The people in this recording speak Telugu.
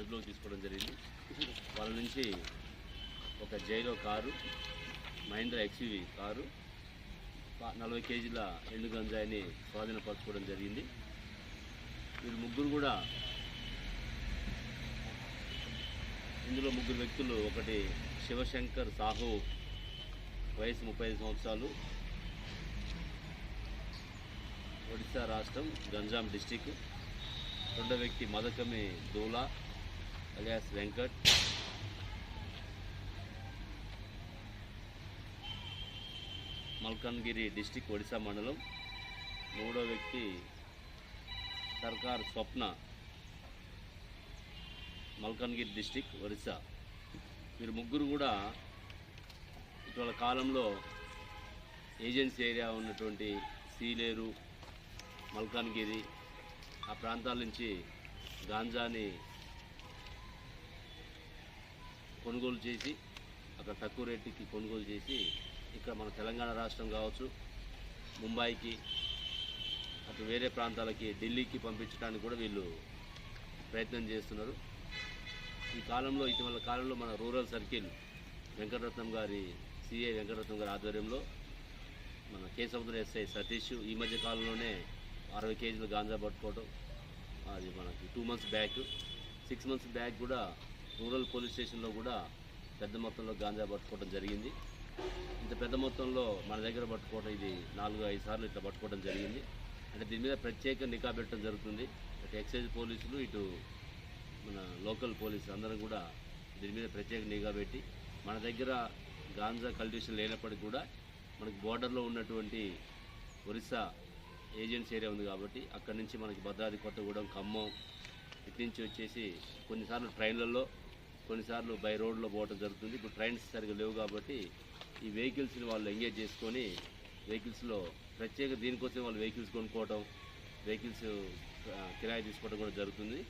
అదుపులోకి తీసుకోవడం జరిగింది. వాళ్ళ నుంచి ఒక Xylo car Mahindra XUV car నలభై కేజీల ఎండు గంజాయిని స్వాధీనపరచుకోవడం జరిగింది. వీరు ముగ్గురు కూడా ఇందులో ముగ్గురు వ్యక్తులు ఒకటి శివశంకర్ సాహు వయసు ముప్పై ఐదు సంవత్సరాలు. ఒడిశా రాష్ట్రం గంజాం డిస్టిక్ రెండో వ్యక్తి మదకమి దూలా. అలియాస్ వెంకట్. మల్కన్గిరి డిస్టిక్ ఒడిశా మండలం. మూడో వ్యక్తి సర్కార్ స్వప్న మల్కన్గిరి డిస్టిక్ ఒరిస్సా వీరు ముగ్గురు కూడా ఇటీవల కాలంలో ఏజెన్సీ ఏరియా ఉన్నటువంటి సీలేరు మల్కాన్గిరి ఆ ప్రాంతాల నుంచి గాంజాని కొనుగోలు చేసి అక్కడ తక్కువ రేటుకి కొనుగోలు చేసి ఇక్కడ మన తెలంగాణ రాష్ట్రం కావచ్చు ముంబైకి అటు వేరే ప్రాంతాలకి ఢిల్లీకి పంపించడానికి కూడా వీళ్ళు ప్రయత్నం చేస్తున్నారు. ఈ కాలంలో ఇటీవల కాలంలో మన రూరల్ సర్కిల్ వెంకటరత్నం గారి సిఐ వెంకటరత్నం గారి ఆధ్వర్యంలో మన కేశవదుల ఎస్ఐ సతీష్ ఈ మధ్య కాలంలోనే అరవై కేజీలు గాంజా పట్టుకోవడం అది మనకి two months back six months back కూడా రూరల్ పోలీస్ స్టేషన్లో కూడా పెద్ద మొత్తంలో గాంజా పట్టుకోవడం జరిగింది. ఇంత పెద్ద మొత్తంలో మన దగ్గర పట్టుకోవడం ఇది నాలుగు ఐదు సార్లు ఇట్లా పట్టుకోవడం జరిగింది. అంటే దీని మీద ప్రత్యేక నిఘా పెట్టడం జరుగుతుంది. అటు ఎక్సైజ్ పోలీసులు ఇటు మన లోకల్ పోలీసు అందరం కూడా దీని మీద ప్రత్యేక నిఘా పెట్టి మన దగ్గర గాంజా కల్టివేషన్ లేనప్పటికీ కూడా మనకి బోర్డర్లో ఉన్నటువంటి ఒరిస్సా ఏజెన్సీ ఏరియా ఉంది కాబట్టి అక్కడి నుంచి మనకి భద్రాద్రి కొత్తగూడెం ఖమ్మం ఇటు నుంచి వచ్చేసి కొన్నిసార్లు ట్రైన్లలో కొన్నిసార్లు బై రోడ్లో పోవడం జరుగుతుంది. ఇప్పుడు ట్రైన్స్ సరిగ్గా లేవు కాబట్టి ఈ వెహికల్స్ని వాళ్ళు ఎంగేజ్ చేసుకొని వెహికల్స్లో ప్రత్యేక దీనికోసం వాళ్ళు వెహికల్స్ కొనుక్కోవడం వెహికల్స్ కిరాయి తీసుకోవడం కూడా జరుగుతుంది.